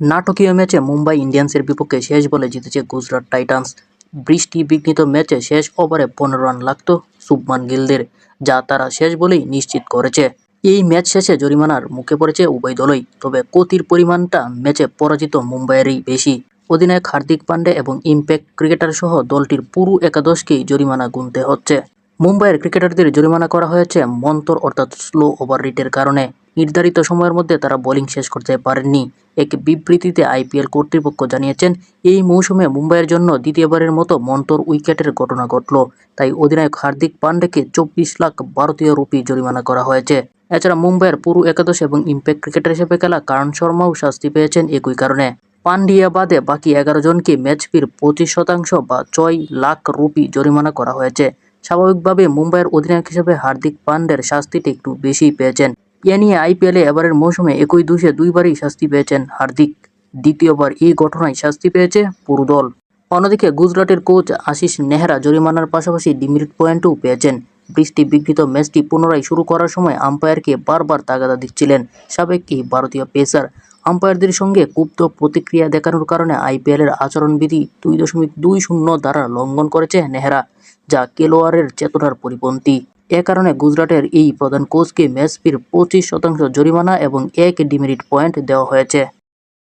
নাটকীয় ম্যাচে মুম্বাই ইন্ডিয়ান্সের বিপক্ষে শেষ বলে জিতেছে গুজরাট টাইটান্স। বৃষ্টি বিঘ্নিত ম্যাচে শেষ ওভারে পনেরো রান লাগত শুভমান গিলদের, যা তারা শেষ বলেই নিশ্চিত করেছে। এই ম্যাচ শেষে জরিমানার মুখে পড়েছে উভয় দলই, তবে কতির পরিমাণটা ম্যাচে পরাজিত মুম্বাইয়েরই বেশি। অধিনায়ক হার্দিক পান্ডে এবং ইম্প্যাক্ট ক্রিকেটার সহ দলটির পুরো একাদশকেই জরিমানা গুনতে হচ্ছে। মুম্বাইয়ের ক্রিকেটারদের জরিমানা করা হয়েছে মন্তর অর্থাৎ স্লো ওভার রেটের কারণে। নির্ধারিত সময়ের মধ্যে তারা বোলিং শেষ করতে পারেননি। এক বিবৃতিতে আইপিএল কর্তৃপক্ষ জানিয়েছেন, এই মৌসুমে মুম্বাইয়ের জন্য দ্বিতীয়বারের মতো মন্তর উইকেটের ঘটনা ঘটল। তাই অধিনায়ক হার্দিক পান্ডেকে চব্বিশ লাখ ভারতীয় রুপি জরিমানা করা হয়েছে। এছাড়া মুম্বাইয়ের পুরু একাদশ এবং ইম্প্যাক্ট ক্রিকেটার হিসেবে খেলা কারণ শর্মাও শাস্তি পেয়েছেন একই কারণে। পান্ডিয়া বাদে বাকি এগারো জনকে ম্যাচ ফির পঁচিশ শতাংশ বা ছয় লাখ রুপি জরিমানা করা হয়েছে। স্বাভাবিকভাবে মুম্বাইয়ের অধিনায়ক হিসেবে হার্দিক পান্ডের শাস্তিটি একটু বেশিই পেয়েছেন। এ নিয়ে আইপিএলে এবারের মৌসুমে একই দোষে দুইবারই শাস্তি পেয়েছেন হার্দিক। দ্বিতীয়বার এই ঘটনায় শাস্তি পেয়েছে পুরো দল। অন্যদিকে গুজরাটের কোচ আশিস নেহরা জরিমানার পাশাপাশি ডিমিরিট পয়েন্টও পেয়েছেন। বৃষ্টি বিঘ্নিত ম্যাচটি পুনরায় শুরু করার সময় আম্পায়ারকে বারবার তাগাদা দিচ্ছিলেন সাবেক এই ভারতীয় পেসার। আম্পায়ারদের সঙ্গে ক্ষুব্ধ প্রতিক্রিয়া দেখানোর কারণে আইপিএলের আচরণবিধি দুই দশমিক দুই শূন্য দ্বারা লঙ্ঘন করেছে নেহরা, যা খেলোয়াড়ের চেতনার পরিপন্থী। এ কারণে গুজরাটের এই প্রধান কোচকে ম্যাচ ফির পঁচিশ শতাংশ জরিমানা এবং এক ডিমেরিট পয়েন্ট দেওয়া হয়েছে।